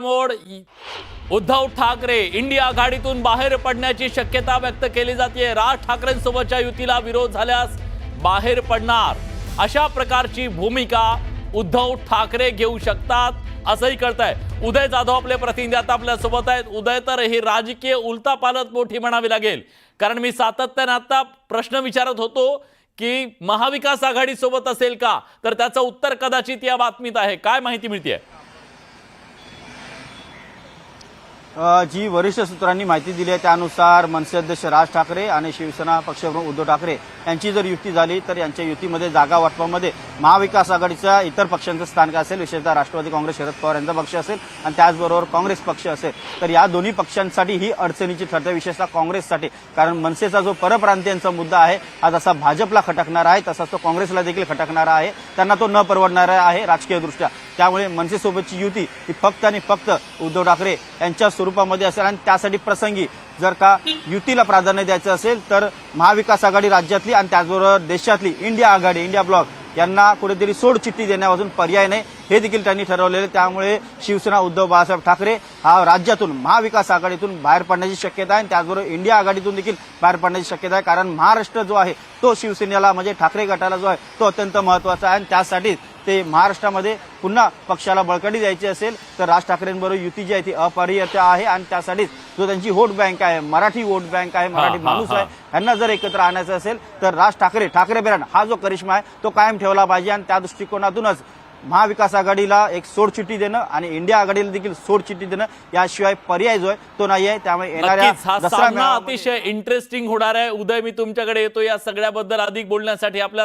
मोड. Uddhav Thackeray India आघाडीतून बाहेर पडण्याची शक्यता व्यक्त केली जाते राज ठाकरेंसोबतच्या युतीला विरोध झाल्यास बाहेर पडणार. अशा प्रकारची भूमिका उद्धव ठाकरे घेऊ शकतात असंही कळतंय. उदय जाधव आपले प्रतिनिधी आता आपल्यासोबत आहेत. उदय तर ही राजकीय उलतापालत मोठी म्हणावी लागेल. कारण मी सातत्याने आता प्रश्न विचारत होतो की महाविकास आघाडी सोबत असेल का? तर त्याचं उत्तर कदाचित या बातमीत आहे. काय माहिती मिळते जी वरिष्ठ सूत्रांनी माहिती दिली आहे त्यानुसार मनसे अध्यक्ष राज ठाकरे आणि शिवसेना पक्षप्रमुख उद्धव ठाकरे यांची जर युती झाली तर यांच्या युतीमध्ये जागा वाटपामध्ये महाविकास आघाडीच्या इतर पक्षांचं स्थान असेल? विशेषतः राष्ट्रवादी काँग्रेस शरद पवार यांचा पक्ष असेल आणि त्याचबरोबर काँग्रेस पक्ष असेल. तर या दोन्ही पक्षांसाठी ही अडचणीची ठरते विशेषतः काँग्रेससाठी. कारण मनसेचा जो परप्रांतीयांचा मुद्दा आहे हा जसा भाजपला खटकणारा आहे तसाच तो काँग्रेसला देखील खटकणारा आहे. त्यांना तो न परवडणारा आहे राजकीयदृष्ट्या. त्यामुळे मनसेसोबतची युती ही फक्त आणि फक्त उद्धव ठाकरे यांच्या स्वरूपामध्ये असेल आणि त्यासाठी प्रसंगी जर का युतीला प्राधान्य द्यायचं असेल तर महाविकास आघाडी राज्यातली आणि त्याचबरोबर देशातली इंडिया आघाडी इंडिया ब्लॉक यांना कुठेतरी सोडचिठ्ठी देण्यापासून पर्याय नाही. हे देखील त्यांनी ठरवलेले त्यामुळे शिवसेना उद्धव बाळासाहेब ठाकरे हा राज्यातून महाविकास आघाडीतून बाहेर पडण्याची शक्यता आहे आणि त्याचबरोबर इंडिया आघाडीतून देखील बाहेर पडण्याची शक्यता आहे. कारण महाराष्ट्र जो आहे तो शिवसेनेला म्हणजे ठाकरे गटाला जो आहे तो अत्यंत महत्त्वाचा आहे आणि त्यासाठीच ते महाराष्ट्रामध्ये पुन्हा पक्षाला बळकटी द्यायची असेल तर राज ठाकरेंबरोबर युती जी आहे ती अपरिहार्य आहे आणि त्यासाठीच जो त्यांची वोट बँक आहे मराठी वोट बँक आहे मराठी माणूस. आहे यांना जर एकत्र आणायचं असेल तर राज ठाकरे ठाकरे ब्रँड हा जो करिश्मा आहे तो कायम ठेवला पाहिजे आणि त्या दृष्टिकोनातूनच महाविकास आघाडीला एक सोडचिठ्ठी देणं आणि इंडिया आघाडीला देखील सोडचिठ्ठी देणं याशिवाय पर्याय जो आहे तो नाही आहे. त्यामुळे येणाऱ्या अतिशय इंटरेस्टिंग होणार आहे. उदय मी तुमच्याकडे येतो. या सगळ्याबद्दल अधिक बोलण्यासाठी आपल्या